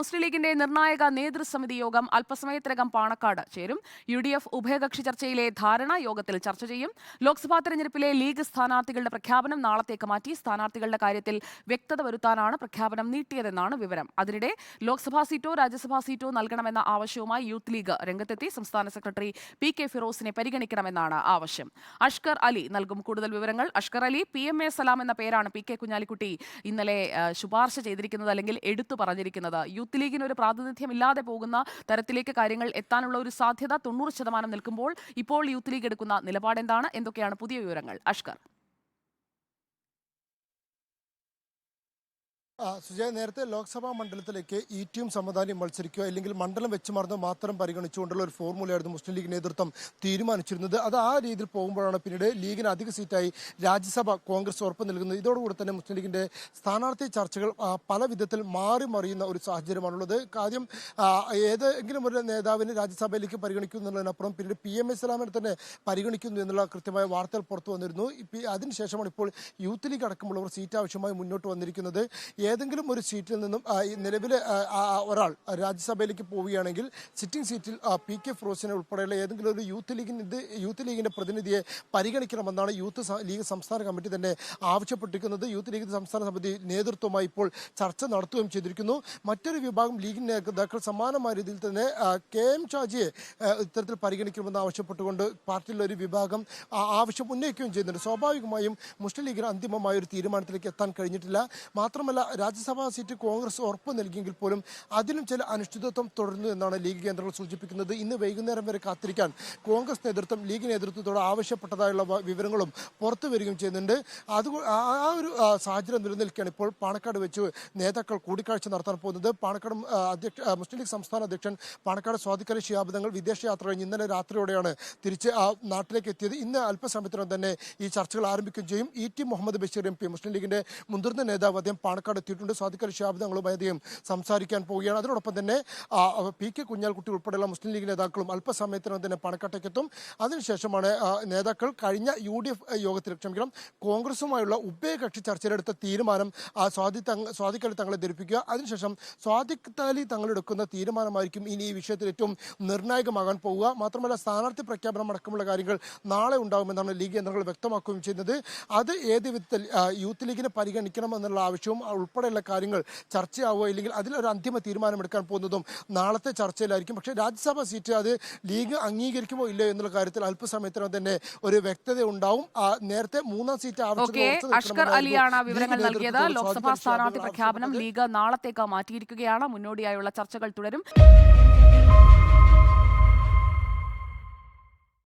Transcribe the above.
മുസ്ലിം ലീഗിന്റെ നിർണായക നേതൃസമിതി യോഗം അല്പസമയത്തിനകം പാണക്കാട് ചേരും. യു ഡി എഫ് ഉഭയകക്ഷി ചർച്ചയിലെ ധാരണ യോഗത്തിൽ ചർച്ച ചെയ്യും. ലോക്സഭാ തെരഞ്ഞെടുപ്പിലെ ലീഗ് സ്ഥാനാർത്ഥികളുടെ പ്രഖ്യാപനം നാളത്തേക്ക് മാറ്റി സ്ഥാനാർത്ഥികളുടെ കാര്യത്തിൽ വ്യക്തത വരുത്താനാണ് പ്രഖ്യാപനം നീട്ടിയതെന്നാണ് വിവരം. അതിനിടെ ലോക്സഭാ സീറ്റോ രാജ്യസഭാ സീറ്റോ നൽകണമെന്ന ആവശ്യവുമായി യൂത്ത് ലീഗ് രംഗത്തെത്തി സംസ്ഥാന സെക്രട്ടറി പി കെ ഫിറോസിനെ പരിഗണിക്കണമെന്നാണ് ആവശ്യം. അഷ്കർ അലി നൽകും കൂടുതൽ വിവരങ്ങൾ. Ashkar Ali P M A Salam എന്ന പേരാണ് പി കെ കുഞ്ഞാലിക്കുട്ടി ഇന്നലെ ശുപാർശ ചെയ്തിരിക്കുന്നത് അല്ലെങ്കിൽ എടുത്തു പറഞ്ഞിരിക്കുന്നത്. യൂത്ത് ലീഗിന് ഒരു പ്രാതിനിധ്യം ഇല്ലാതെ പോകുന്ന തരത്തിലേക്ക് കാര്യങ്ങൾ എത്താനുള്ള ഒരു സാധ്യത തൊണ്ണൂറ് ശതമാനം നിൽക്കുമ്പോൾ ഇപ്പോൾ യൂത്ത് ലീഗ് എടുക്കുന്ന നിലപാട് എന്താണ് എന്തൊക്കെയാണ്? പുതിയ വിവരങ്ങൾ. അഷ്കർ. സുജയ നേരത്തെ ലോക്സഭാ മണ്ഡലത്തിലേക്ക് ഇ ടിയും സമദാനിയും മത്സരിക്കുക അല്ലെങ്കിൽ മണ്ഡലം വെച്ച് മറന്ന് മാത്രം പരിഗണിച്ചുകൊണ്ടുള്ള ഒരു ഫോർമുലയായിരുന്നു മുസ്ലിം ലീഗ് നേതൃത്വം തീരുമാനിച്ചിരുന്നത്. അത് ആ രീതിയിൽ പോകുമ്പോഴാണ് പിന്നീട് ലീഗിന് അധിക സീറ്റായി രാജ്യസഭ കോൺഗ്രസ് ഉറപ്പ് നൽകുന്നത്. ഇതോടുകൂടി തന്നെ മുസ്ലിം ലീഗിന്റെ സ്ഥാനാർത്ഥി ചർച്ചകൾ പല വിധത്തിൽ മാറി മറിയുന്ന ഒരു സാഹചര്യമാണുള്ളത്. കാര്യം ഏതെങ്കിലും ഒരു നേതാവിനെ രാജ്യസഭയിലേക്ക് പരിഗണിക്കുന്നു എന്നുള്ളതിനപ്പുറം പിന്നീട് പി എം എസ് സലാമിനെ തന്നെ പരിഗണിക്കുന്നു എന്നുള്ള കൃത്യമായ വാർത്തകൾ പുറത്തു വന്നിരുന്നു. അതിനുശേഷമാണ് ഇപ്പോൾ യൂത്ത് ലീഗ് അടക്കമുള്ളവർ സീറ്റ് ആവശ്യമായി മുന്നോട്ട് വന്നിരിക്കുന്നത്. ഏതെങ്കിലും ഒരു സീറ്റിൽ നിന്നും ആ, ഒരാൾ രാജ്യസഭയിലേക്ക് പോവുകയാണെങ്കിൽ സിറ്റിംഗ് സീറ്റിൽ പി കെ ഫിറോസിനെ ഉൾപ്പെടെയുള്ള ഏതെങ്കിലും ഒരു യൂത്ത് ലീഗിന്റെ യൂത്ത് ലീഗിന്റെ പ്രതിനിധിയെ പരിഗണിക്കണമെന്നാണ് യൂത്ത് ലീഗ് സംസ്ഥാന കമ്മിറ്റി തന്നെ ആവശ്യപ്പെട്ടിരിക്കുന്നത്. യൂത്ത് ലീഗ് സംസ്ഥാന സമിതി നേതൃത്വമായി ഇപ്പോൾ ചർച്ച നടത്തുകയും ചെയ്തിരിക്കുന്നു. മറ്റൊരു വിഭാഗം ലീഗ് നേതാക്കൾ സമാനമായ രീതിയിൽ തന്നെ കെ എം ഷാജിയെ ഇത്തരത്തിൽ പരിഗണിക്കണമെന്ന് ആവശ്യപ്പെട്ടുകൊണ്ട് പാർട്ടിയിലെ ഒരു വിഭാഗം ആവശ്യം ഉന്നയിക്കുകയും ചെയ്യുന്നുണ്ട്. സ്വാഭാവികമായും മുസ്ലിം ലീഗിന് അന്തിമമായ ഒരു തീരുമാനത്തിലേക്ക് എത്താൻ കഴിഞ്ഞിട്ടില്ല. മാത്രമല്ല രാജ്യസഭാ സീറ്റ് കോൺഗ്രസ് ഉറപ്പ് നൽകിയെങ്കിൽ പോലും അതിലും ചില അനിശ്ചിതത്വം തുടരുന്നു എന്നാണ് ലീഗ് കേന്ദ്രങ്ങൾ സൂചിപ്പിക്കുന്നത്. ഇന്ന് വൈകുന്നേരം വരെ കാത്തിരിക്കാൻ കോൺഗ്രസ് നേതൃത്വം ലീഗ് നേതൃത്വത്തോട് ആവശ്യപ്പെട്ടതായുള്ള വിവരങ്ങളും പുറത്തു വരികയും ചെയ്യുന്നുണ്ട്. അത് ആ ഒരു സാഹചര്യം നിലനിൽക്കുകയാണ് ഇപ്പോൾ പാണക്കാട് വെച്ച് നേതാക്കൾ കൂടിക്കാഴ്ച നടത്താൻ പോകുന്നത്. പാണക്കാട് അധ്യക്ഷ മുസ്ലിം ലീഗ് സംസ്ഥാന അധ്യക്ഷൻ പാണക്കാട് സ്വാധികാരി ശിഹാബ് തങ്ങൾ വിദേശയാത്ര കഴിഞ്ഞ് ഇന്നലെ രാത്രിയോടെയാണ് തിരിച്ച് ആ നാട്ടിലേക്ക് എത്തിയത്. ഇന്ന് അല്പസമയത്തിനകം തന്നെ ഈ ചർച്ചകൾ ആരംഭിക്കുകയും ചെയ്യും. E T Muhammad Basheer M P Muslim ലീഗിന്റെ മുതിർന്ന നേതാവ് അദ്ദേഹം പാണക്കാട് എത്തിയിട്ടുണ്ട് ശിഹാബ് തങ്ങളുമായി അദ്ദേഹം സംസാരിക്കാൻ പോവുകയാണ്. അതിനോടൊപ്പം തന്നെ പി കെ കുഞ്ഞാൽക്കുട്ടി ഉൾപ്പെടെയുള്ള മുസ്ലിം ലീഗ് നേതാക്കളും അല്പസമയത്തിനകം തന്നെ പണക്കട്ടയ്ക്കെത്തും അതിനുശേഷമാണ് നേതാക്കൾ കഴിഞ്ഞ യു ഡി എഫ് യോഗത്തിൽ ക്ഷമിക്കണം കോൺഗ്രസുമായുള്ള ഉഭയകക്ഷി ചർച്ചയിലെടുത്ത തീരുമാനം സ്വാതി സ്വാദിഖ് അലി തങ്ങളെ ധരിപ്പിക്കുക. അതിനുശേഷം സ്വാദിഖ് അലി തങ്ങളെടുക്കുന്ന തീരുമാനമായിരിക്കും ഇനി ഈ വിഷയത്തിൽ ഏറ്റവും നിർണായകമാകാൻ പോവുക. മാത്രമല്ല സ്ഥാനാർത്ഥി പ്രഖ്യാപനം അടക്കമുള്ള കാര്യങ്ങൾ നാളെ ഉണ്ടാകുമെന്നാണ് ലീഗ് കേന്ദ്രങ്ങൾ വ്യക്തമാക്കുകയും ചെയ്യുന്നത്. അത് ഏത് വിധത്തിൽ യൂത്ത് ലീഗിനെ പരിഗണിക്കണം എന്നുള്ള ആവശ്യവും ഉൾപ്പെടെയുള്ള കാര്യങ്ങൾ ചർച്ചയാവുക ഇല്ലെങ്കിൽ അതിലൊരു അന്തിമ തീരുമാനമെടുക്കാൻ പോകുന്നതും നാളത്തെ ചർച്ചയിലായിരിക്കും. പക്ഷേ രാജ്യസഭാ സീറ്റ് അത് ലീഗ് അംഗീകരിക്കുമോ ഇല്ലയോ എന്നുള്ള കാര്യത്തിൽ അല്പസമയത്തിനകം തന്നെ ഒരു വ്യക്തത ഉണ്ടാവും. നേരത്തെ മൂന്നാം സീറ്റ് ആവശ്യം വിവരങ്ങൾ നൽകിയത്. ലോക്സഭാ സ്ഥാനാർത്ഥി പ്രഖ്യാപനം ലീഗ് നാളത്തേക്ക് മാറ്റിയിരിക്കുകയാണ്. മുന്നോടിയായുള്ള ചർച്ചകൾ തുടരും.